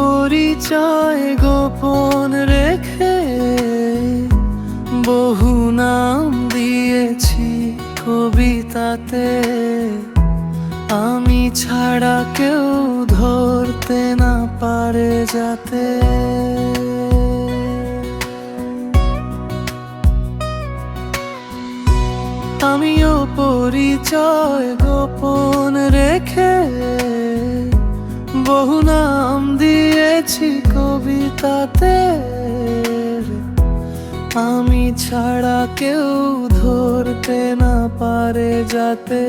পরিচয় গোপন রেখে বহু নাম দিয়েছি কবিতাতে। আমি ছাড়া কেউ ধরতে না পারে যাতে। আমিও পরিচয় গোপন রেখে বহু নাম দিয়েছি কবিতাতে। আমি ছাড়া কেউ ধরতে না পারে যাতে।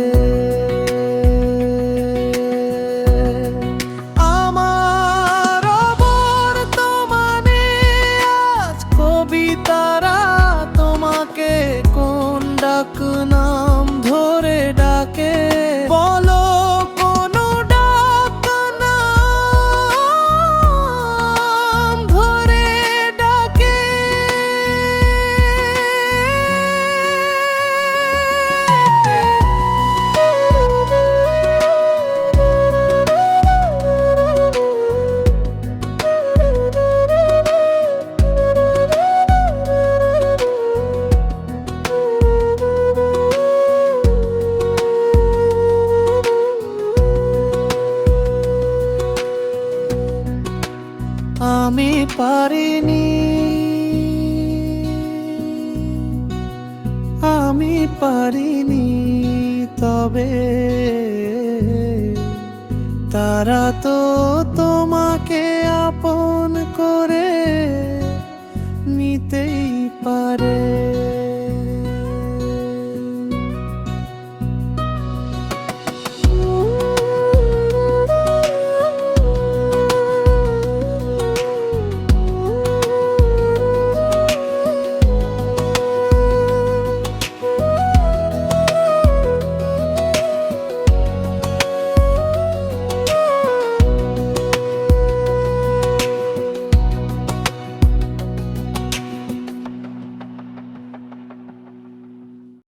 আমি পারিনি। আমি পারিনি তবে তারা তো তোমাকে